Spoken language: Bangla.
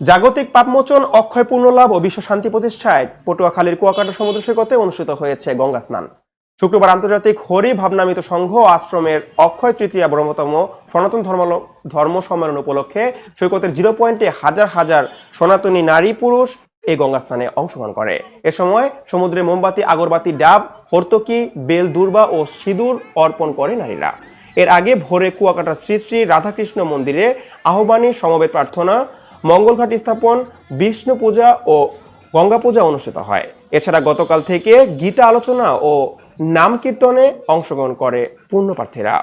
জাগতিক পাপমোচন, অক্ষয় পূর্ণলাভ ও বিশ্ব শান্তি প্রতিষ্ঠায় পটুয়াখালীর কুয়াকাটা সমুদ্র সৈকতে অনুষ্ঠিত হয়েছে গঙ্গা স্নান। শুক্রবার আন্তর্জাতিক হরি ভাবনামিত সংঘ আশ্রমের অক্ষয় তৃতীয়া ব্রহ্মতম সনাতন ধর্ম ধর্ম সম্মেলন উপলক্ষে সৈকতের জিরো পয়েন্টে হাজার হাজার সনাতনী নারী পুরুষ এই গঙ্গা স্নানে অংশগ্রহণ করে। এ সময় সমুদ্রে মোমবাতি, আগরবাতি, ডাব, হর্তকি, বেল, দুর্বা ও সিঁদুর অর্পণ করে নারীরা। এর আগে ভোরে কুয়াকাটা শ্রী শ্রী রাধাকৃষ্ণ মন্দিরে আহ্বানী সমবেত প্রার্থনা মঙ্গলঘাট স্থাপন, বিষ্ণু পূজা ও গঙ্গা পূজা অনুষ্ঠিত হয় এছাড়া গতকাল থেকে গীতা আলোচনা ও নাম কীর্তনে অংশগ্রহণ করে পূর্ণপ্রার্থীরা